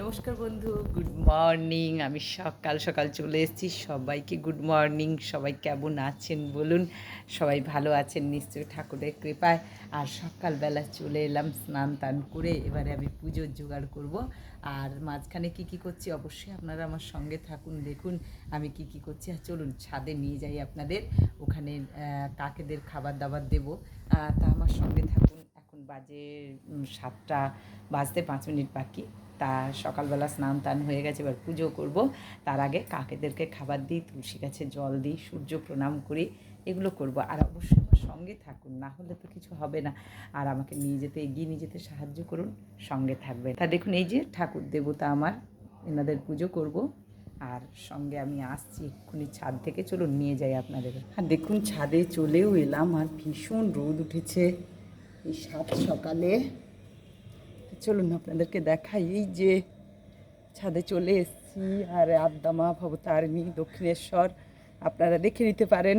নমস্কার বন্ধু good morning আমি সকাল সকাল চলে এসেছি। সবাইকে গুড মর্নিং সবাই কেমন আছেন বলুন? সবাই ভালো আছেন? নিশ্চয়ই ঠাকুরের কৃপায়। আর সকালবেলা চলে এলাম স্নান টান করে। এবারে আমি পুজোর জোগাড় করব। আর মাঝখানে কি কি করছি অবশ্যই আপনারা আমার সঙ্গে থাকুন, দেখুন আমি কি কি করছি। আর চলুন, ছাদে নিয়ে যাই আপনাদের। ওখানে কাকেদের খাবার দাবার দেবো। তা আমার সঙ্গে থাকুন। বাজে সাতটা বাজতে পাঁচ মিনিট বাকি। তা সকালবেলা স্নান টান হয়ে গেছে, এবার পুজো করব। তার আগে কাকেদেরকে খাবার দিই, তুলসী গাছে জল দিই, সূর্য প্রণাম করি, এগুলো করব। আর অবশ্যই আমার সঙ্গে থাকুন, না হলে তো কিছু হবে না। আর আমাকে নিয়ে যেতে, এগিয়ে নিয়ে যেতে সাহায্য করুন, সঙ্গে থাকবে। তা দেখুন, এই যে ঠাকুর দেবতা আমার, এনাদের পুজো করব। আর সঙ্গে আমি আসছি, এক্ষুনি ছাদ থেকে, চলুন, নিয়ে যাই আপনাদের। আর দেখুন, ছাদে চলেও এলাম, আর ভীষণ রোদ উঠেছে। এই সাত সকালে। চলুন আপনাদেরকে দেখাই, এই যে ছাদে চলে এসেছি, আর আদ্দামা, ভবতারিণী, দক্ষিণেশ্বর, আপনারা দেখে নিতে পারেন।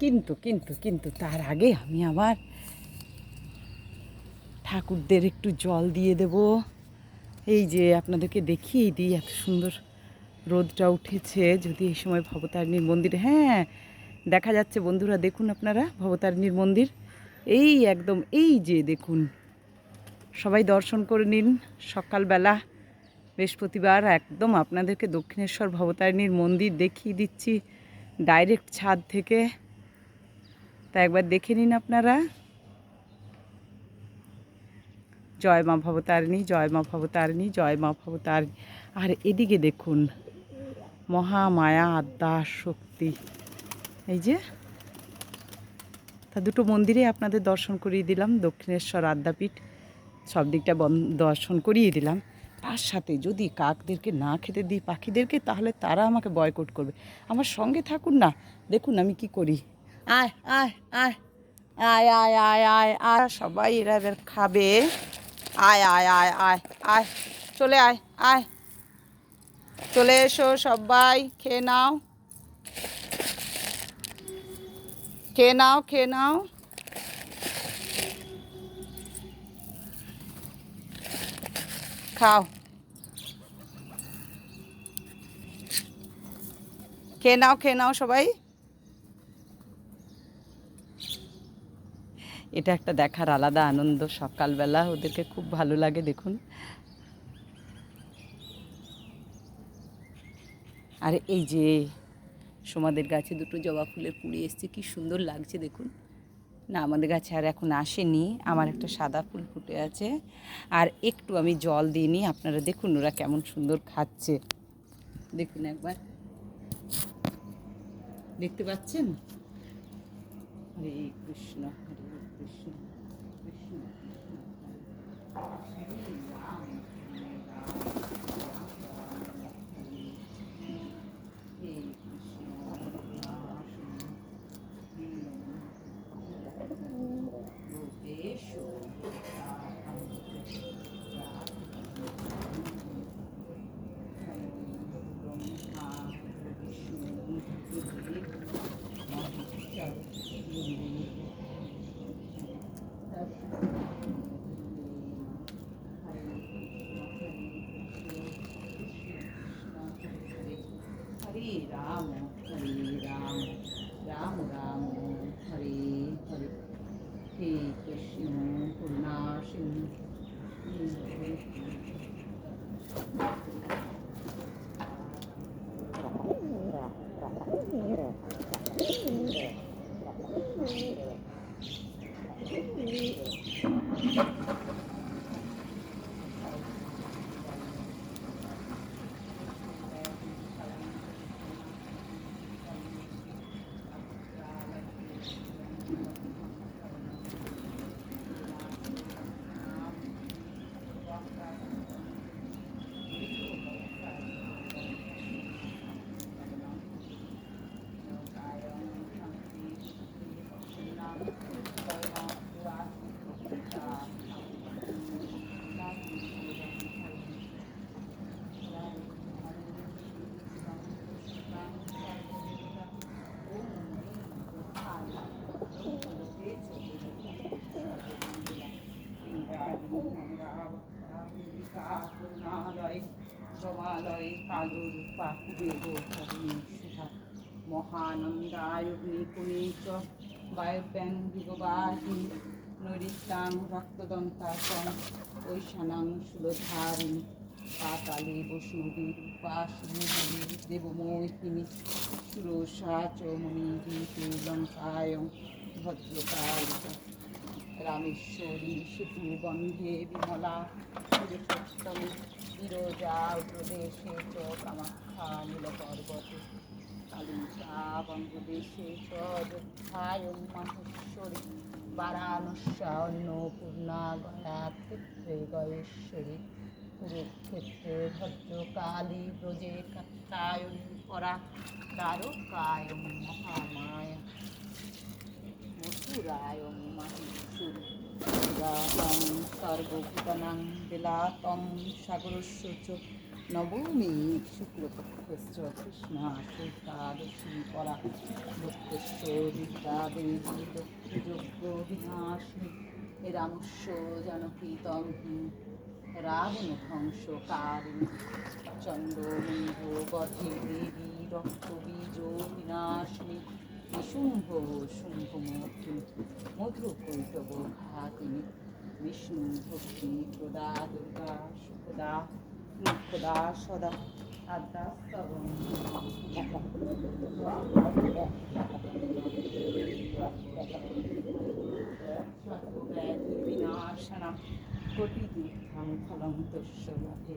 কিন্তু কিন্তু কিন্তু তার আগে আমি আমার ঠাকুরদের একটু জল দিয়ে দেব। এই যে আপনাদেরকে দেখিয়ে দিই, এত সুন্দর রোদটা উঠেছে। যদি এই সময় ভবতারিণীর মন্দির হ্যাঁ দেখা যাচ্ছে বন্ধুরা, দেখুন আপনারা, ভবতারিণীর মন্দির। এই একদম, এই যে দেখুন। সবাই দর্শন করে নিন, সকালবেলা, বৃহস্পতিবার, একদম আপনাদেরকে দক্ষিণেশ্বর ভবতারিণীর মন্দির দেখিয়ে দিচ্ছি, ডাইরেক্ট ছাদ থেকে। তা একবার দেখে নিন আপনারা। জয় মা ভবতারিণী, জয় মা ভবতারিণী, জয় মা ভবতারিণী। আর এদিকে দেখুন, মহামায়া, আদ্যা, শক্তি। এই যে তা দুটো মন্দিরে আপনাদের দর্শন করিয়ে দিলাম দক্ষিণেশ্বর আদ্যাপীঠ সব দিকটা দর্শন করিয়ে দিলাম তার সাথে যদি কাকদেরকে না খেতে দিই পাখিদেরকে তাহলে তারা আমাকে বয়কট করবে আমার সঙ্গে থাকুন না দেখুন আমি কি করি আয় আয় আয় আয় আয় আয় আয় সবাই এরা এবার খাবে আয় আয় আয় আয় আয় চলে আয় আয় চলে এসো সবাই খেয়ে নাও খেয়ে নাও খেয়ে নাও। খাও। খেয়ে নাও খেয়ে নাও সবাই। এটা একটা দেখার আলাদা আনন্দ সকালবেলা, ওদেরকে খুব ভালো লাগে, দেখুন। আর এই যে সোমাদের গাছে দুটো জবা ফুলের কুড়ি এসছে, কি সুন্দর লাগছে দেখুন। না, আমাদের গাছে আর এখন আসেনি, আমার একটা সাদা ফুল ফুটে আছে। আর একটু আমি জল দিইনি আপনারা দেখুন ওরা কেমন সুন্দর খাচ্ছে। দেখুন একবার। দেখতে পাচ্ছেন? হরে কৃষ্ণ হরে কৃষ্ণ কৃষ্ণ। রমালয় কালুরূপা কুবের সুধা মহানন্দায় অগ্নিপুণীচ বায়ব্যাং দিগবাহিনী নৈরিত্যাং রক্তদন্তাসং ঐশানাং সুলধারিণী পাতালে বৈষ্ণবীর উপাসিনী দেবমোহিনী সুরসা চ রামেশ্বরী সেতু বন্ধে বিমলা বিরজা প্রদেশে চ কামাখ্যা নীলপর্বতে কালিকা বঙ্গদেশে চ যোদ্ধায়ং মাহেশ্বরী বারাণস্যা অন্নপূর্ণা গয়া ক্ষেত্রে গয়েশ্বরী, কুরুক্ষেত্রে ভদ্রকালী ব্রজে কাত্তায়ন পরা দ্বারকায়ং মহামায়া। মথুরায়ং রাতং সর্বভূতানাং বিলাতং সাগরস্য চ নবমী শুক্লপক্ষশ্চ কৃষ্ণা শুক্লাদশী পরা ভক্তস্য বিদ্যা দেবী দক্ষযজ্ঞ বিনাশিনী রামস্য জনকীতম রাবণ ধ্বংসকারিণী চন্দ্রমীহ গঠে দেবী রক্তবীজ বিনাশিনী নিশুম্ভ শুম্ভমূর্তি মধুকৈটব ঘাতিনী বিষ্ণু, ভক্তি প্রদা দুর্গা সুখদা মুখদা সদা, আদ্যা স্তবম বিনাশনম কোটিতীর্থং ফলং তস্য পাপি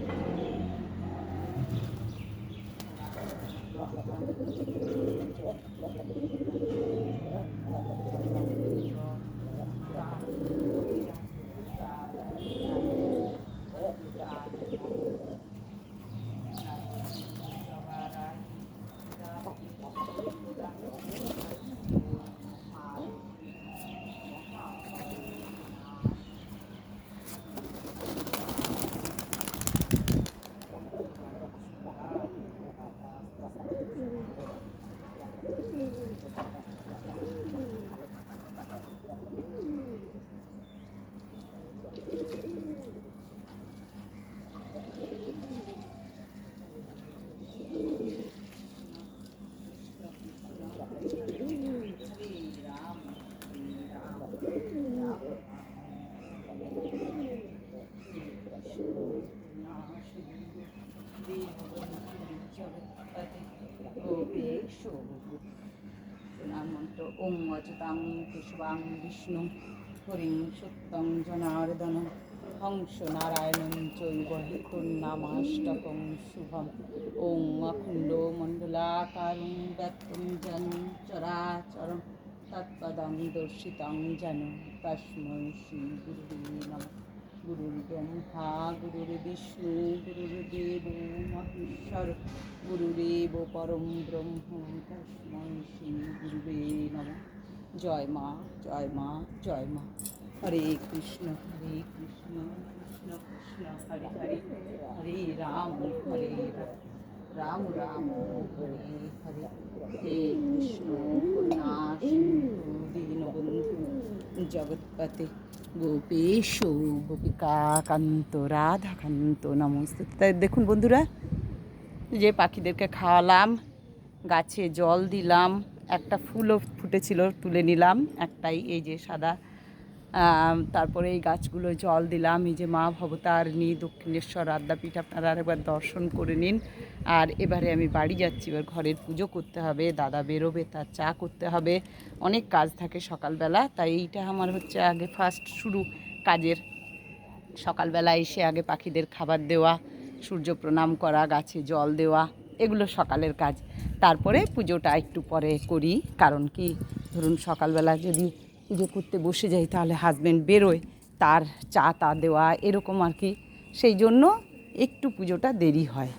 শিবায় মন্ত্র ওম অচতাং কেশবাং বিষ্ণু হরিং সত্যং জনার্দন হংস নারায়ণং চৈব হিকুর্নামাষ্টকং শুভম ওং অখণ্ড মণ্ডলাকারং ব্যক্তং জন চরাচরং তৎপদং দর্শিতং যেন তস্মৈ শ্রী গুরুবে নমঃ গুরুর্ব্রহ্মা গুরুর্বিষ্ণু গুরুর্দেব মহেশ্বর গুরুরেব পরম ব্রহ্ম তস্মৈ শ্রী গুরুবে নমঃ জয় মা জয় মা জয় মা হরে কৃষ্ণ হরে কৃষ্ণ কৃষ্ণ কৃষ্ণ হরে হরে হরে রাম হরে রাম রাম হরে হরে হে কৃষ্ণ দীনবন্ধু জগৎপতে। গোপেশ গোপিকা কান্ত রাধাকান্ত, নমস্তে। তাই দেখুন বন্ধুরা, যে পাখিদেরকে খাওয়ালাম, গাছে জল দিলাম, একটা ফুলও ফুটেছিল, তুলে নিলাম, একটাই এই যে সাদা তারপরে এই গাছগুলো জল দিলাম। এই যে মা ভবতারিণী, দক্ষিণেশ্বর আদ্যাপীঠ, আপনারা আরেকবার দর্শন করে নিন। আর এবারে আমি বাড়ি যাচ্ছি, এবার ঘরের পুজো করতে হবে, দাদা বেরোবে, তার চা করতে হবে। অনেক কাজ থাকে সকালবেলা, তাই এইটা আমার হচ্ছে আগে ফার্স্ট শুরু কাজের। সকালবেলা এসে আগে পাখিদের খাবার দেওয়া, সূর্য প্রণাম করা, গাছে জল দেওয়া, এগুলো সকালের কাজ। তারপরে পুজোটা একটু পরে করি, কারণ কি? ধরুন সকালবেলা যদি পুজো করতে বসে যাই তাহলে হাজব্যান্ড বেরোয়, তার চা তা দেওয়া এরকম আর কি। সেই জন্য একটু পুজোটা দেরি হয়।